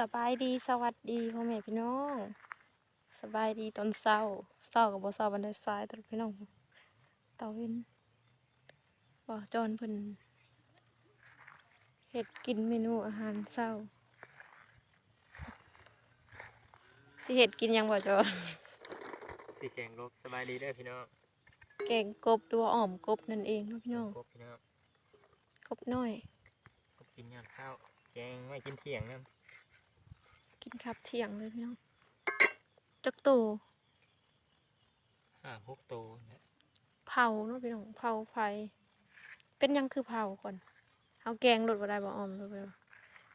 สบายดีสวัสดีพ่อแม่พี่น้อง สบายดีตอนเช้าเช้ากับบ่เช้าบันไดซ้ายตอนพี่น้องเตาเห็นบ่จอนเพิ่นเฮ็ดกินเมนูอาหารเช้าสิเฮ็ดกินหยังบ่จอนสีแกงลบสบายดีเด้อพี่น้องแกงกบหรือว่าอ้อมกบนั่นเองเนาะพี่น้องกบพี่น้องกบน้อยกบกินยามเช้าแกงไม่กินเที่ยงนะ กินครับเที่ยงเลยพี่น้องจักโตห้าหกตัวนะเผาเนาะพี่น้องเผาไฟเป็นหยังคือเผาก่อนเอาแกงรดบ่ได้บ่ออมรดไปบ่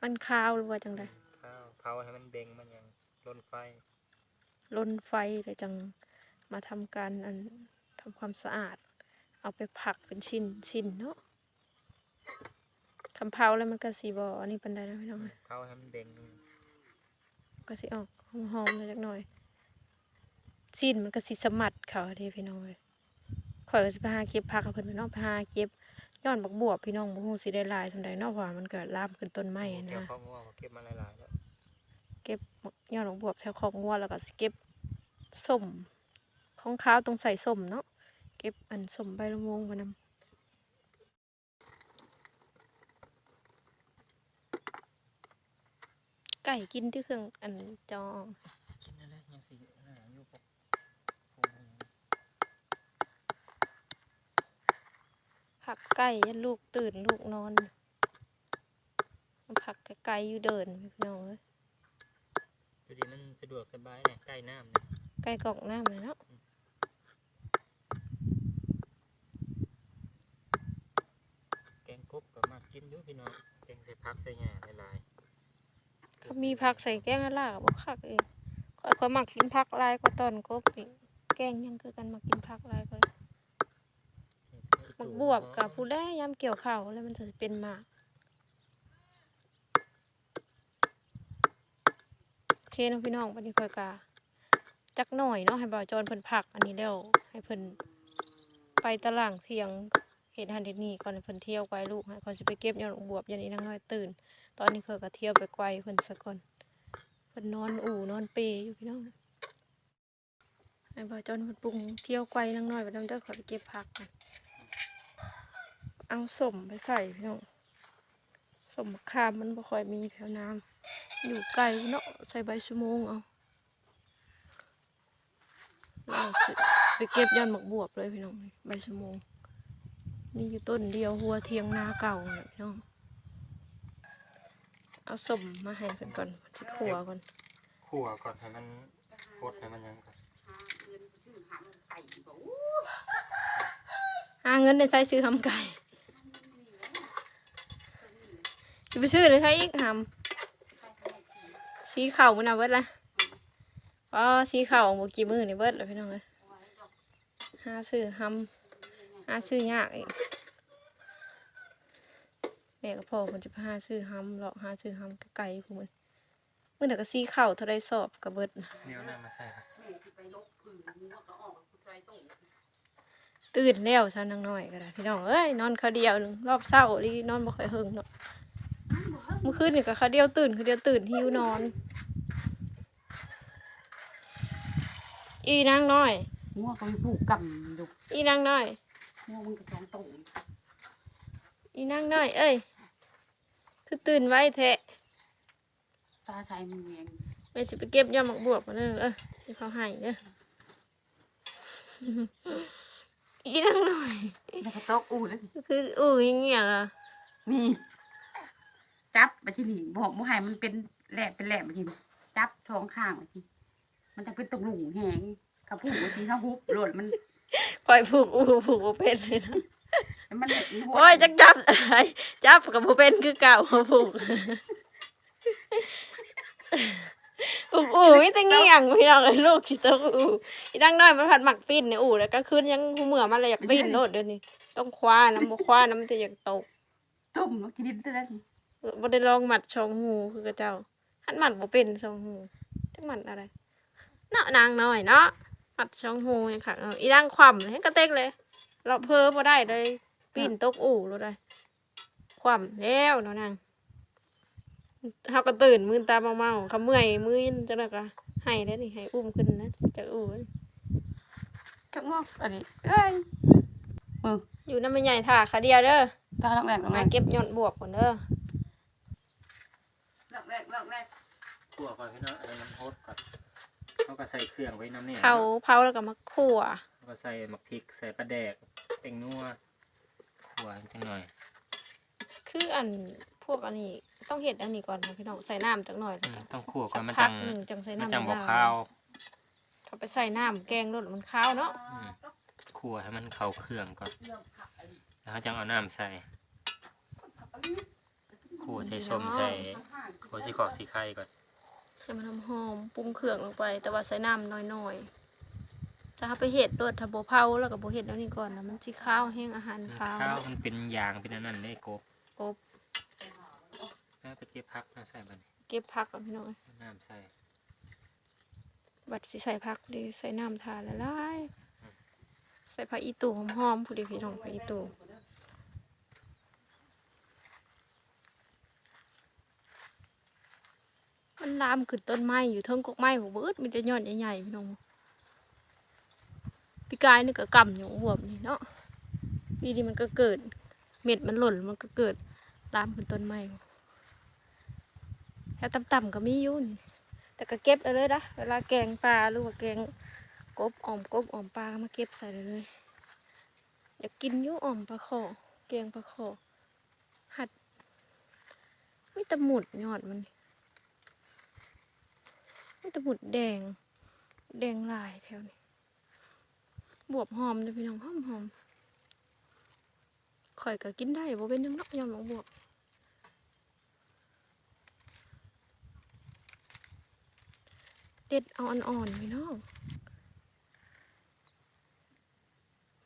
มันคาวหรือว่าจังไดข้าวเผาให้มันเด้งมันยังลนไฟลนไฟเลยจังมาทำการอันทำความสะอาด เอาไปผักเป็นชิ้นชิ้นเนาะทำเผาแล้วมันก็สีบ่อันนี้ปันไดนะพี่น้องเอ้ยเผาให้มันเด้ง ก็สิออกหอมๆเลยจักหน่อยชิ้นมันก็สิสมัดเขาเด้พี่น้องเลยข่อยก็สิไปหาเก็บผักกับเพิ่นไปเนาะไปหาเก็บย้อนบักบวบพี่น้องบ่ฮู้สิได้หลายส่าใดเนาะเพราะว่ามันก็ลามขึ้นต้นไม้อะเกี่ยวนะข้าวงัวเขาเก็บมาหลายๆแล้วเก็บยอดของบวบแถวของงัวแล้วก็สิเก็บส้มของข้าวตรงใส่ส้มเนาะเก็บอันส้มใบละมวงมานำ ไก่กินที่เครื่องอันจองกินนั่นแหละยังสีหนาอยู่ปกผักไก่ยันลูกตื่นลูกนอน ผักไก่อยู่เดินพี่น้องเอ้ยดูดิมันสะดวกสบายเนี่ยใกล้น้ำเนี่ยไก่กอกน้ำเลยเนาะแกงกบก็มากินอยู่พี่น้องแกงใส่ผักใส่หญ้าหลายๆ ถ้ามีผักใส่แกงอะไรก็บอกักเองข้อยก็มักกินผักลายกว่าตอนกบอีแกงยังคือกันมากินผักลายกว่ามักบวบกับผู้ได้ยำเกี่ยวข้าวแล้วมันจะเป็นหมากโอเคน้องพี่น้องวันนี้ค่อยกาจักหน่อยเนาะให้บ่าวจอนเพิ่นผักอันนี้แล้วให้เพิ่นไปตลาดเที่ยงเห็ดหันเห็ดนี่ก่อนให้เพิ่นเที่ยวไกวลูกให้เขาจะไปเก็บยอดบวบยันนี้นางน้อยตื่น ตอนนี้เคยก็เที่ยวไปไกวเพิ่นซะก่อนเพิ่นนอนอู่นอนเปอยู่พี่น้องให้บ่จอนเพิ่นปรุงเที่ยวไกวนางน้อยไปนำเด้อขอไปเก็บผักก่อนเอาสมไปใส่พี่น้องสมมะขามมันบ่ค่อยมีแถวน้ำอยู่ไกลเนาะใส่ใบชะโมงเอาไปเก็บยอดหมกบวบเลยพี่น้องใบชะโมงมีอยู่ต้นเดียวหัวเทียงนาเก่าเนี่ยพี่น้อง เอาสมมาให้เพิ่นก่อนสิขัวก่อนขั่วก่อนให้มันโคตรให้มันยังก่อนหาเงินในใช้ซื้อทำไก่จะไปซื้อในใช้อีกทำสีเข่ามันเอาเบิดละอ๋อสีเข่าของบกี่มือนี่เบิดเลยพี่น้องเลยหาซื้อทำหาซื้อยากอีกแม่กับพ่อคนจะไปหาซื้อทำเลาะหาซื้อทำไก่พวกมันเมื่อแต่ก็สีเข่าเท่าไรสอบกับเบิดเดี๋ยวน้ำมาใส่ครับตื่นแล้วซะนางน้อยก็ได้พี่น้องเอ้ยนอนเขาวเดียวหนึงรอบเช้าลีนอนบ่ค่อยหึงเนาะเมื่อคืนนี่ก็เขาวเดียวตื่นเขาวเดียวตื่นหิวนอน อีนางน้อยงัวก็มีผูกกำอยู่อีนางน้อยงัวมันก็สองตัวอีนางน้อย เอ้ย คือตื่นไว้แท้ตาชายมือเองไปสิไปเก็บยอดหมกบวบมาเด้อเอ้ยที่เขาให้เด้ออีนางน้อยแล้วก็ตกอู้เลยคืออู้อยังเงี้ยอะนี่จับไปที่นี่บอกบ่ให้มันเป็นแหลบเป็นแหลบไปทีจับท้องข้างไปทีมันจะเป็นตรงหลุงแหงกระพุ้งไปทีเขาฮุบโหลดมันคอยผูกอู้ผูกบ่เป็นเลยนะแล้ว มันโอ้ยจักจับอะไรจับกับโบเป็นคือเก่ามาผูกอูอูมิแต่เงี้ยงพี่น้องเอ้ยลูกสิต้องอูอีดังน้อยมันผัดหมักปิ้นเนี่ยอูแล้วก็คืนยังหูเหมือมันเลยอยากปิ้นโลดเดี๋ยวนี้ต้องคว้าน้ำบ่คว้าน้ำมันจะอยากตกต้มกินดินเท่านั้นบ่ได้ลองหมัดชองหูคือกระเจ้าหันหมัดบ่เป็นชองหูจักหมัดอะไรเนาะนางน้อยเนาะหมัดชองหูอย่างค่ะเอาอีดังคว่ำเลยกระเตกเลยเราเพ้อบ่ได้เลย ปีนตกอู่เราได้คว่ำแล้วเนาะนางเฮาก็ตื่นมื้อตาเมาๆเขาเมื่อยมื้อจังได๋ก็ให้ได้อนี่ให้อุ้มขึ้นนะจากอู่จักงอกอันนี้เอ้ยมืออยู่นำแม่ใหญ่ท่าขาเดียวเด้อตาลอกแรกลอกแรมากเก็บยอดบวกก่อนเด้อลอกแรกลอกแรกคั่วก่อนพี่น้องอันนั้นน้ำโฮดก่อนเขาก็ใส่เครื่องไว้น้ำเนี่ยเผาเผาแล้วก็มาคั่วแล้วก็ใส่หมักพริกใส่ปลาแดกเป็นนัว คั่วจังหน่อย คืออันพวกอันนี้ต้องเฮ็ดอันนี้ก่อนนะพี่น้องใส่น้ำจักหน่อยอืแล้วมก็ต้องคั่วก่สัอนกมันพัจักงหนึงจังใส่มันน้ำจังมะบอกนาวข้าวถ้าไปใส่น้ำแกงรสมันข้าวเนาะอืมคั่วให้มันเข้าเครื่องก่อนแล้วเขาจังเอาน้ำใส่คั่วใส่ส้มใส่คั่วสีขอกสีไข่ก่อนให้มันหอมๆปรุงเครื่องลงไป แต่ว่าใส่น้ำน้อยๆ ถ้าเฮาไปเฮ็ดโดดถ้าบ่เผาแล้วก็บ่เฮ็ดแล้วนี่ก่อนนะมันสิข้าวแห้งอาหารข้าวข้าวมันเป็นยางเป็นอันนั้นได้กบกบแล้วไปเก็บพักมาใส่มันเก็บผักก่อนพี่น้องน้ำใส่บัดสิใส่ผักดีใส่น้ำทาละลายใส่ผักอีตู่หอมๆผู้เดียวพี่น้องผักอีตู่มันลามขึ้นต้นไม้อยู่เทิงกกไม้หัวเบิดมันจะยอดใหญ่ๆพี่น้อง ปีกายนี่ก็กำอยู่หัวนี่เนาะปีนี้มันก็เกิด เม็ดมันหล่นมันก็เกิดลามขึ้นต้นไม้แค่ต่ำๆก็มีอยู่นี่แต่ก็เก็บเอาเลยนะเวลาแกงปลาหรือว่าแกงกบอ่อมกบอ่อมปลามาเก็บใส่เลยอยากกินยุ่อ่อมปลาขอแกงปลาขอหัดไม่ตะหมุดยอดมันไม่ตะหมุดแดง แดงลายแถวนี้ บวบหอมเลยพี่น้องหอมหอมข่อยก็กินได้บ่เป็นหยังนักยอมลงบวบเด็ดเอาอ่อนๆพี่น้อง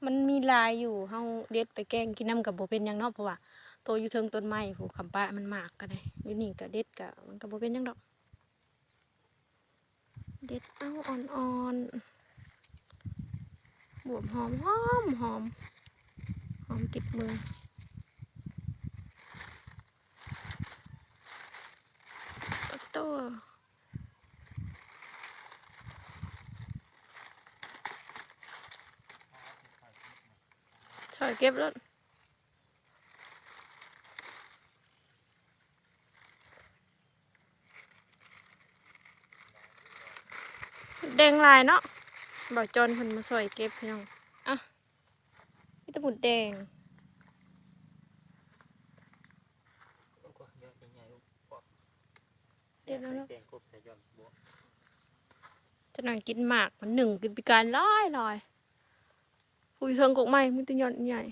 มันมีลายอยู่เฮาเด็ดไปแกงกินน้ำกับโบเป็นยังเนาะเพราะว่าโตอยู่เทิงต้นไม้ผูคำปะมันหมากก็ได้วินี่ก็เด็ดก็มันก็โบเป็นยังดอก เด็ดเอาอ่อนๆ บวบหอมหอมหอมหอมติดมือโอ้โตัวช่วยเก็บแล้วแดงลายเนาะ บอจอนเพิ่นมาช่วยเก็บพี่น้อง อะนี่ตะบุดแดงเดี๋ยวนะจะนั่งกินหมากมันหนึ่งกินปีการร้อยลอยผู้อยู่เทิงกกไม้มีแตัวยอดใหญ่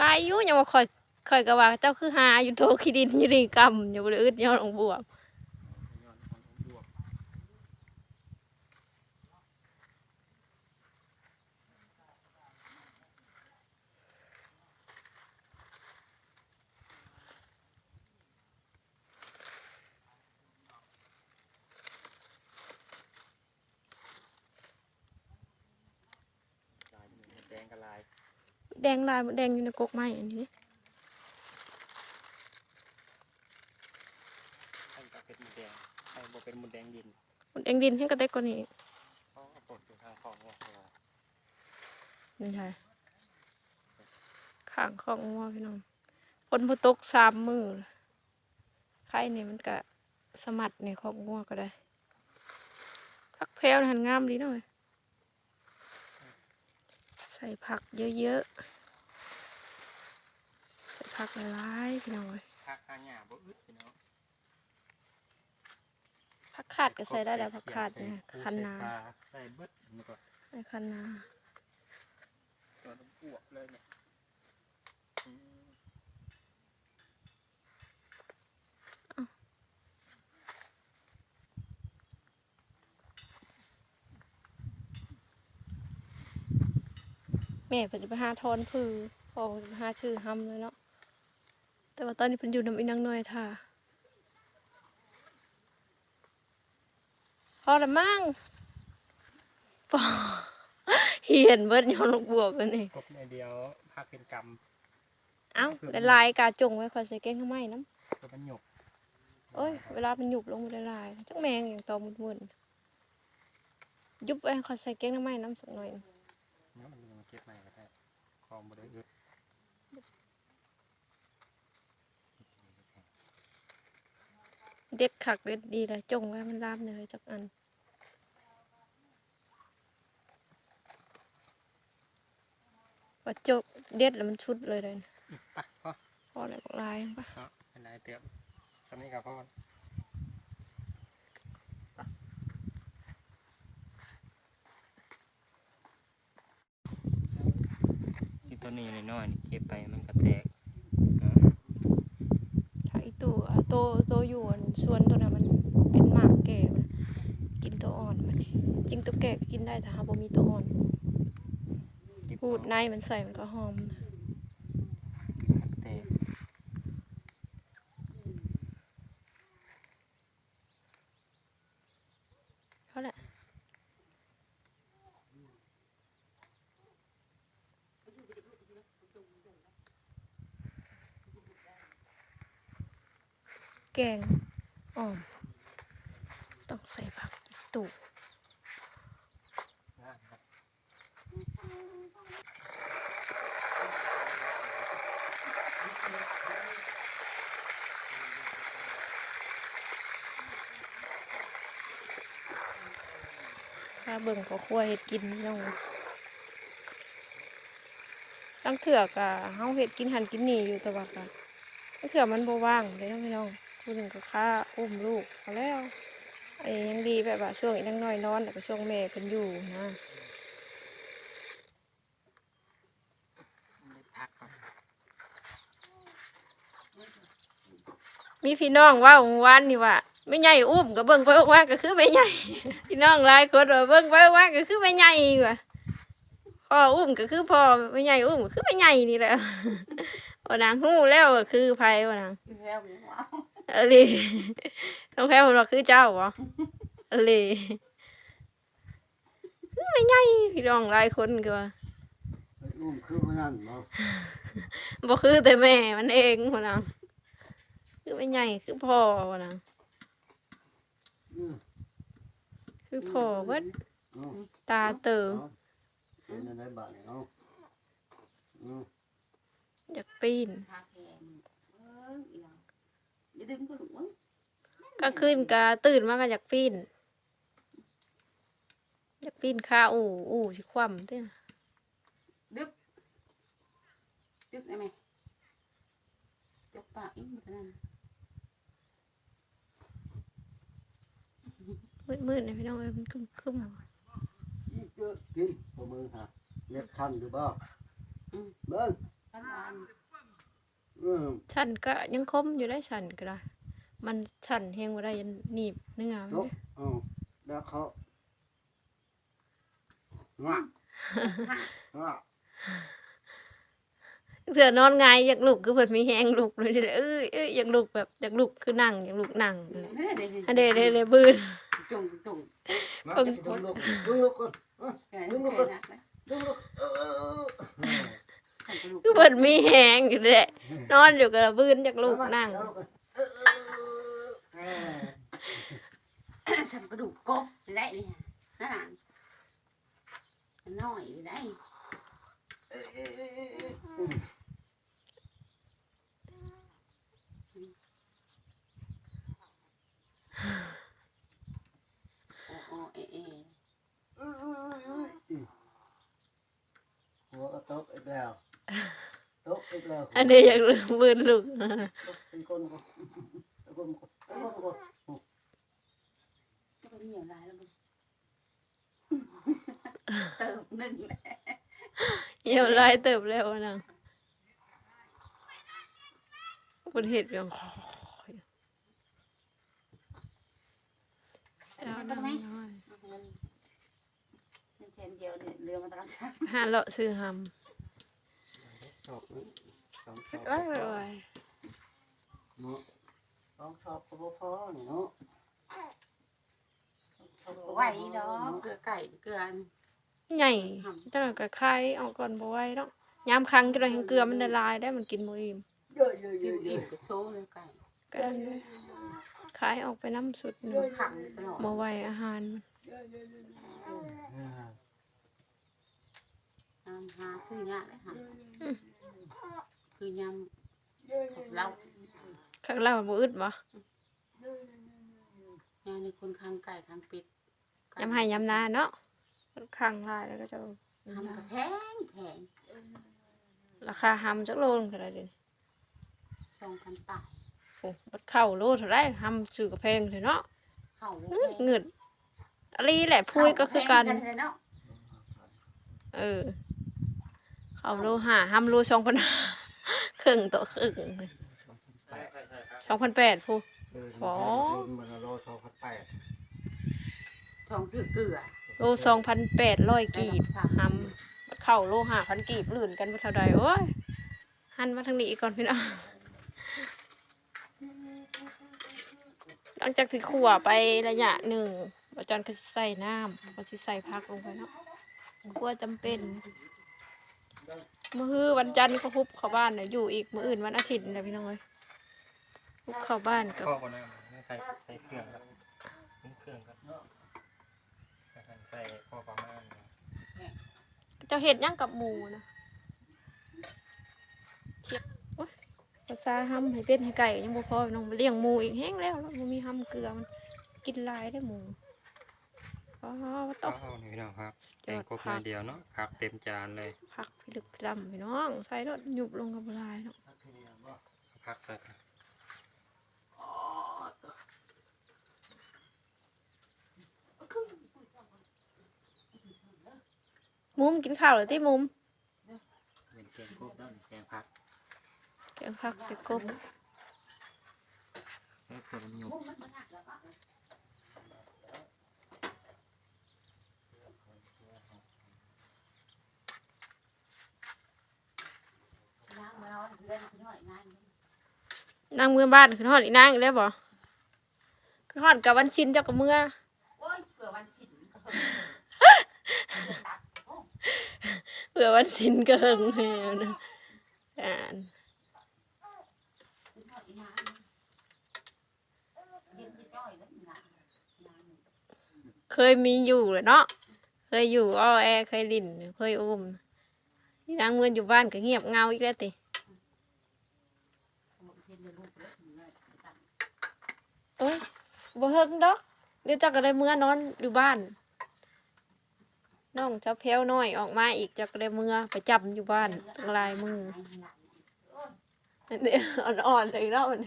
ลายอยู่ยังว่าคอยคอยกะว่าเจ้าคือหาอยู่โทขีดินอยู่ดีกรรมอยู่เลยอึดยอดองบวบ ยอดของบวก ลายนี่มันแดงกับลาย แดงลายแดงอยู่ในกกไม้อันนี้ไอ้ก็เป็นหมูแดงไอ้บ่เป็นหมูแดงดินมันแดงดินให้กระเด็กกว่านี้อีกเขาก็ปลดอยู่ทางของว่าเขาว่านี่ใช่ข้างของงัวพี่น้องฝนพอตกสามมือไข่นี่มันกะสมัดในของงัวก็ได้พักแพลวหันงามดีหน่อยใส่ผักเยอะๆ ใส่ผักหลายๆพี่น้องเอ้ยค่าค่าหญ้าบ่อึดพี่น้องผักขาดก็ใส่ได้แล้วผักขาดเนี่ยคันนาใส่ปลใส่เบิดมันก็ใส่คันนาตัวน้ำอ้วกเลยเนี่ยอืมแม่เพิ่นจะไปหาทอนพือพอจะไปหาชื่อห้ำเลยเนาะ แต่ว่าตอนนี้เพิ่นอยู่น้ำอีนังน้อยท่าพอละมั่งปอเหียนเบิดย้อนลูกบัวไปนี่กบในเดียวพักเป็นกรรมเอ้าละลายกาจงไว้คอยใส่แกงทำไมน้ำก็มันหยกเอ้ยเวลามันหยุบลงมันละลายจักแมงอย่างตอมุนมุนๆยุบไว้คอยใส่แกงทำไมน้ำสักหน่อยเนาะมันยังเก็บใหม่ก็ได้คอมบ่ได้ เยอะเด็ดขักเด็ดดีเลยจงไว้มันลาบเนยจักอันว่าจกเด็ดแล้วมันชุดเลยเลยไปพ่อพอแล้วลายปะเนาะเป็นไรเตรียมตอนนี้กับพ่อที่ตัวนี้น้อยๆนี่เก็บไปมันก็แตกเนาะถ้าอีตัวอะโตโตอยู่อัน ส่วนตัวนั้นมันเป็นหมากแก่มันกินตัวอ่อนมันจริงตัวแก่ก็กินได้แต่หาบ่มีตัวอ่อนเก็บพูดในมันใส่มันก็หอมแตกเขาแหละแกง อ่อม ต้องใส่ผักอีตู่งานครับถ้าเบิ่งก็คั่วเห็ดกินพี่น้องตั้งเถื่อกะเฮาเห็ดกินหันกินนี่อยู่แต่ว่ากะตั้งเถื่อมันบ่ว่างเลยเนาะพี่น้อง พูดถึงก็ค่าอุ้มลูกเอาแล้วไอ้ยังดีแบบว่าช่วงอีนั่งน้อยนอนแต่ก็ช่วงแม่เพิ่นอยู่นะมีพี่น้องว่าวานนี่ว่าไม่ใหญ่อุ้มก็เบิ่งไปออกมาก็คือไม่ใหญ่พี่น้องหลายคนว่าเบิ่งไปออกมาก็คือไม่ใหญ่ว่ะพ่ออุ้มก็คือพ่อไม่ใหญ่อุ้มก็คือไม่ใหญ่นี่แหละว่านางฮู้แล้วคือไผว่านาง อยู่แล้วว้าวเออเลยต้องแพ้ผมว่าคือเจ้าบ่เออเลยคือไม่ใหญ่พี่น้องหลายคนก็ว่าไอ้อุ้มคือมันนั่นเนาะบ่คือแต่แม่มันเองว่านางคือไม่ใหญ่คือพ่อว่านางอืมคือพ่อเบิดเอาตาเติมเอาเป็นอะไรบ้างเนี่ยเอาอืมอยากปีน ทาแพงเอออีหยังอย่า ดึงก็หลงก็ขึ้นก็ตื่นมาก็อยากปีนอยากปีนค่าอู่อู่สิคว่ำเด้อดึก ดึกได้ไหมจกปากอีกมันนั่นมืดมืดๆนะพี่น้องเอ้ยมันคึมคึมนี่เจอกินตัวมือฮะเล็บทันหรือเปล่าอืมเบิ้งท่านวานอืม ฉันก็ยังคมอยู่ได้ฉันก็ได้ มันฉันเฮงว่าได้ยันหนีบเนื้อมันยกเด้อเอาแล้วเขางะงะเสือนอนไงายอยากลุกคือเพิ่นมีแฮงลุกเลยเอ้ยเอ้ยอยากลุกแบบอยากลุกคือนั่งอยากลุกนั่งนั่นแหละเฮ้ยเดี๋ยวอันเดเดเดบืนจงจงมาเพิ่งจะไปดูลูกดึงลูกก่อนอะแกนี่แกนักนะดึงลูกเออเออเออท่านกระดูก คือเพิ่นมีแฮงอยู่แหละนอนอยู่กับบืนอยากลุกนั่งเอาลูกก่อนเออเออเออเออฉันกระดูกกบได้เลยนั่นน่ะน้อยได้เออเออเออเอออืมโอ้โอ้เอเอเออเออเออเออหัวก็ตกอีกแล้ว ตกอีกแล้วอันเดอยากลุกบืนลุกเป็นคนก็เป็นคนก็เป็นคนก็ก็ไปเหนียวลายแล้วมึงเติมหนึ่งแหละเหี่ยวลายเติบแล้วนะบนเห็ดยังคอยสาวน้อยเงินเงินเชนเดียวเนี่ยเรือมาตลอดชาติหาเลาะซื้อห ชอบนะสองชอบำว้ายว้ายว้ายเนาะสองชอบก็บ่พอนี่เนาะสองชอบก็บ่พอไหวดอกเกลือไก่เกลืออันใหญ่จังก็คลายเอาก่อนบ่ไหวดอกยามครั้งก็เลยเกลือมันละลายได้มันกินบ่อิ่มเยอะเยอะเยอิ่อะมเยอิ่มอะก็โชว์เลยไก่ก็ขายออกไปน้ำสุดหนึ่งขังตลอดมาไว้อาหารตามหาคือยากเลยค่ะ คือยำเราข้างล่างบ่อึดบ่ยาในคนค้างไก่ค้างปิดยำให้ยำนาเนาะข้างลายแล้วก็จะทำกระแพงแพงราคาหำจักโลนึงเท่าไหร่เดี๋ยวนี้สองพันบาทโอ้บัดเข้าโลเท่าไหร่หำซื้อกระเพงเลยเนาะเข้าโลอื้อเงินอะไรแหละพูดก็คือกันเข้าแพงเลยเนาะเออเข้าโลห้าหำโลสองพันห้า ครึ่งต่อครึ่งสองพันแปดพูอ๋อ มันโลสองพันแปดทองคือเกลือโลสองพันแปดร้อยกีบค่ะหำบัดเข้าโลห้าพันกีบลื่นกันบ่เท่าใดโอ้ยหันมาทางนี้อีกก่อนพี่น้องหลังจากที่ขั่วไประยะหนึ่งอาจารย์ก็สิใส่น้ำก็สิใส่พักลงไปเนาะขั่วจำเป็น มื้อวันจันทร์ก็ฮุบเข้าบ้านเนี่ยอยู่อีกมื้ออื่นวันอาทิตย์นะพี่น้องเอ้ยฮุบเข้าบ้านกับพ่อคนนั้นไม่ใส่ใส่เครื่องครับปรุงเครื่องครับใส่พ่อประมาณเจ้าเห็ดหยังกับหมูนะเทียบโอ๊ยภาษาห้ำให้เป็ดให้ไก่ยังบ่พอพี่น้องไปเลี้ยงหมูอีกแห้งแล้วแล้วบ่มีห้ำเกลือมันกินหลายได้อหมู อ๋อตต้กองนี่พี่น้องครับจแกองดครบผัมากเดียวเนาะผักเต็มจานเลยผักพิลึกพิลำพี่น้อง ใส่รถหยุบลงกับลายเนาะผักใส่กันมุมกินข้าวเหรือที่มุมเป็นแกงครบด้านแกงผักแกงผักใส่กบให้เพื่อนหยุบ ล้างแล้วเดือนหน่อยงาน นางเมื่อบ้านขึ้นฮอดอีนางอีกแล้วบ่ขึ้นฮอดกับวันชินเจ้ากับเมื่อโอ้ยเผื่อวันถิ่นเผื่อวันชินก็เฮิงแฮวนะอ่านเคยมีอยู่เลยเนาะ เคยอยู่อ้อแอ เคยลิ่น เคยอุ้มที่นางเมื่ออยู่บ้านก็เงียบเงาอีกแล้วติ โอ้ยบ่เฮิงดอก เดี๋ยวเจักก็ได้เมื่อนอนอยู่บ้าน น้องเจ้าแพ้วน้อยออกมาอีกเจักก็ได้เมื่อไปจับอยู่บ้านลายมืออ่อนๆเลยเนาะน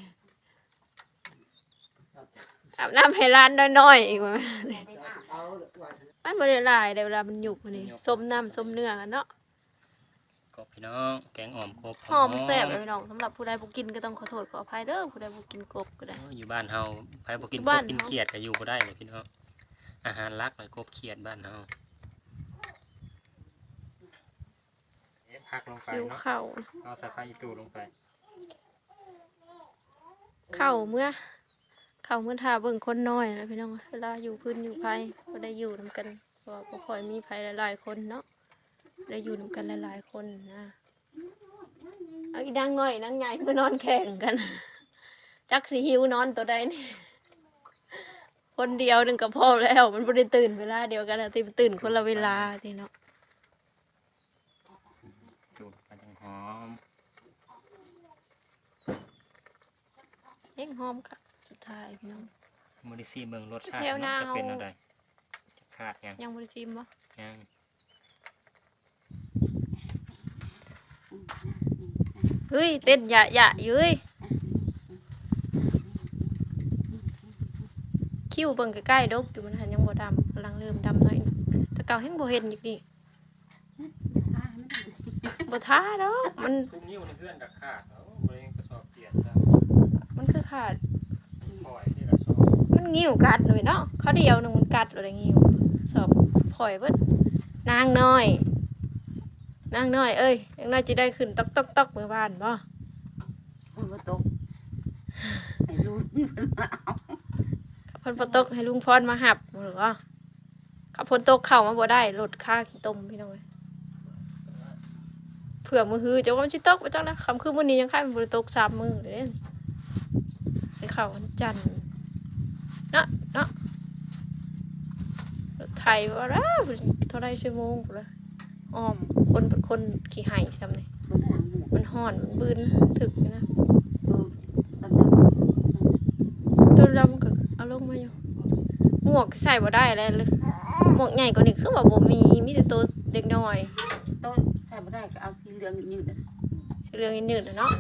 อาบน้ำให้ร้านน้อยๆอีกว่าเอาเลยว่ามันบ่ได้ลายได้เวลามันหยุกมันนี่ส้มน้ำส้มเนื้อกันเนาะ กบพี่น้องแกงอ่อมครบหอมแซ่บเลยพี่น้องสำหรับผู้ใดบ่กินก็ต้องขอโทษขออภัยเด้อผู้ใดบ่กินกบก็ได้โอ้ยอยู่บ้านเฮาไปบ่กินอยู่กบ้าบนกินเฮาเขียดก็อยู่บ่ได้เลยพี่น้องอาหารหลักเลยกบเขียดบ้านเฮาผักลงไปหิวเนาะข้าวเอาใส่ไฟอีตูลงไปข้าวเมื่อข้าวเมื่อทาเบิ่งคนน้อยนะพี่น้องเวลาอยู่พื้นอยู่ไผบ่ได้อยู่นํกันเพราะว่าบ่ค่อยมีไผหลายๆคนเนาะ ได้อยู่นํกันหลายๆคนนะเอาอีดังน้อยนางใหญ่มานอนแข่งกัน จักสิหิวนอนตัวใดนี่คนเดียวหนึงก็พอแล้ว มันบ่ได้ตื่นเวลาเดียวกันนะที่มันตื่นคนละเวลาทีเนาะจูดไปจังหอมเอ็งหอมค่ะสุดท้ายพี่น้องมูดิซีเบิ่งรสชาติแถวหน้าจะเป็นเฮาอะไรจะขาดยังยังบริจิมบ่ยัง เฮ้ยเต้นหยะหยะอยู่เฮ้ยคิ้วเบิ่งใกล้ๆดกอยู่มันหันยังบ่ดำกำลังเริ่มดำหน่อยหนึ่งแต่เก่าแห้งบ่เห็นอีกดิบ่ท้าดอกมันทุกนิ้วในเพื่อนกับขาดเนาะบริเวณกระสอบเปลี่ยนจ้ะมันคือขาดปล่อยที่กระสอบมันงิ้วกัดเลยเนาะเขาเดียวหนึงมันกัดอะไรงิ้วสอบพลอยเบิดนางน้อย นางน้อยเอ้ยยังน้อยจะได้ขึ้นตอกตอกตอกเมื่อบ้านบ่คนมาตกไอ้ลูกขับพนตกให้ลุงพรมาหับหรือว่าขับพนตกเข้ามาบ่ได้รถค่าขี้ต้มพี่น้องเอ้ยเพื่อผื่อมือฮือเจ้าว่ามันสิตกไปจังนะคำคือมื้อนี้ยังค่ายมันบ่ได้ตกสามมื้อเลยเด้ไปเข้าวันจันทร์เนาะเนาะรถไทยว่าละเท่าไรชั่วโมงพุ่นละอ้อม คนเป็นคนขี่ไห้ซ้ำนี่มันหางหมูมันห่อนมันบืนถึกอยู่นะเออตำๆตัวดำก็เอาลงมาอยู่ หมวกใส่บ่ได้แล้วเลยหมวกใหญ่กว่านี้คือว่าบ่มีมีแต่ตัวเด็กน้อยโต๊ะใส่บ่ได้ก็เอาสีเหลืองยืดน่ะเรื่องนิดๆนะเนาะ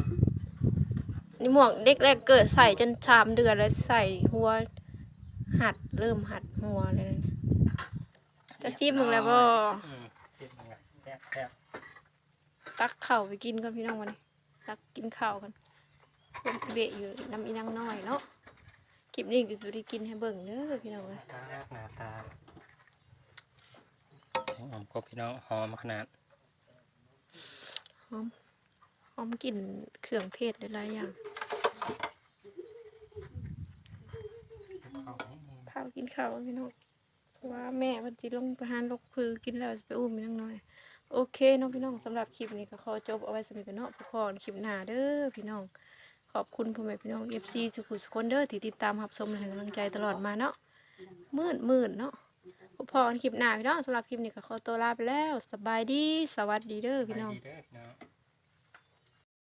นี่หมวกเด็กแรกเกิดใส่จนสามเดือนแล้วใส่หัว หัดเริ่มหัดหัวเลยจะซีมึงแล้วบ่ อืมซีมึงอะแซ่บแซ่บ ตักข้าวไปกินกันพี่น้องวันนี้ตักกินข้าวกันเพิ่นเบะอยู่น้ำอีนังน้อยเนาะคลิปนี้ก็คือได้กินให้เบิ่งเด้อพี่น้องเลยตาหน้าตาแกงอ่อมกบพี่น้องหอมขนาดหอมหอมกลิ่นเครื่องเทศหลายๆอย่างเข้าให้พาไปกินข้าวกันพี่น้องเพราะว่าแม่เพิ่นสิลงไปหาลกพือกินแล้วจะไปอุ้มอีนังน้อย โอเคน้องพี่น้องสำหรับคลิปนี้ก็ขอจบเอาไว้สำหรับกันเนาะผู้คนคลิปหน้าเด้อพี่น้อง ขอบคุณพ่อแม่พี่น้องเอฟซีสุขุสุคนเด้อที่ติดตามรับชมและให้กำลังใจตลอดมาเนาะมื่นมื่นเนาะพบกันคลิปหน้าพี่น้องสำหรับคลิปนี้ก็ขอตัวลาไปแล้ว สบายดีสวัสดีเด้อพี่น้องไปดีเด้อพี่น้อง